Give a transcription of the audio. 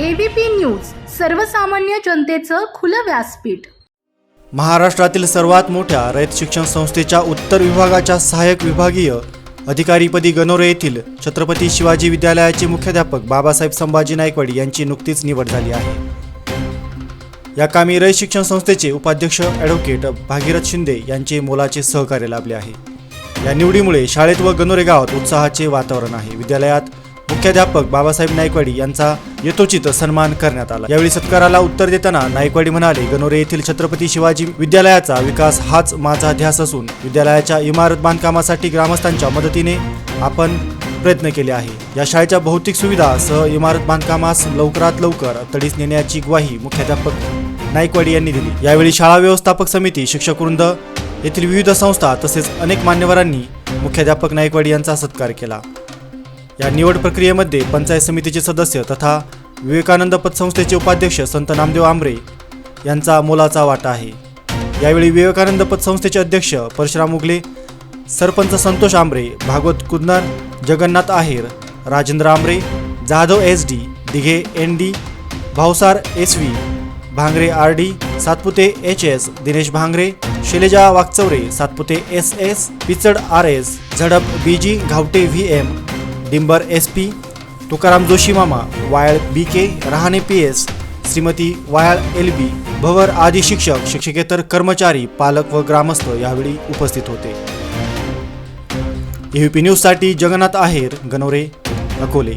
ABP news सर्वसामान्य जनतेचं खुलं व्यासपीठ. महाराष्ट्रातील सर्वात मोठ्या रयत शिक्षण संस्थेच्या उत्तर विभागाच्या सहाय्यक विभागीय अधिकारीपदी गणोरे येथील छत्रपती शिवाजी विद्यालयाचे मुख्याध्यापक बाबासाहेब संभाजी नायकवाडी यांची नुकतीच निवड झाली आहे. या कामी रयत शिक्षण संस्थेचे उपाध्यक्ष ॲडव्होकेट भागीरथ शिंदे यांचे मोलाचे सहकार्य लाभले आहे. या निवडीमुळे शाळेत व गणोरे गावात उत्साहाचे वातावरण आहे. विद्यालयात मुख्याध्यापक बाबासाहेब नायकवाडी यांचा यथोचित सन्मान करण्यात आला. यावेळी सत्काराला उत्तर देताना नायकवाडी म्हणाले गणोरे येथील छत्रपती शिवाजी विद्यालयाचा विकास हाच माझा ध्यास असून विद्यालयाच्या इमारत बांधकामासाठी ग्रामस्थांच्या मदतीने आपण प्रयत्न केले आहे. या शाळेच्या भौतिक सुविधा सह इमारत बांधकामास लवकरात लवकर तडीस नेण्याची ग्वाही मुख्याध्यापक नाईकवाडी यांनी दिली. यावेळी शाळा व्यवस्थापक समिती शिक्षक वृंद येथील विविध संस्था तसेच अनेक मान्यवरांनी मुख्याध्यापक नाईकवाडी यांचा सत्कार केला. या निवड प्रक्रियेमध्ये पंचायत समितीचे सदस्य तथा विवेकानंद पतसंस्थेचे उपाध्यक्ष संत नामदेव आंबरे यांचा मोलाचा वाटा आहे. यावेळी विवेकानंद पतसंस्थेचे अध्यक्ष Parshuram Ugale sarpanch Santosh Ambre Bhagwat Kudnar Jagannath Aher Rajendra Ambre Jadhav S D Dighe N D Bhavsar S V Bhangre R D Satpute H S Dinesh Bhangre Shaileja Wagchaure Satpute S S Pichad R S Zadap B G Ghavte V M Dimber S P Tukaram Joshi मामा Wayal B K Rahane P S Shrimati Wayal L B Bhavar आदी शिक्षक शिक्षकेतर कर्मचारी पालक व ग्रामस्थ यावेळी उपस्थित होते. एव्हीपी न्यूजसाठी जगन्नाथ आहेर गणोरे अकोले.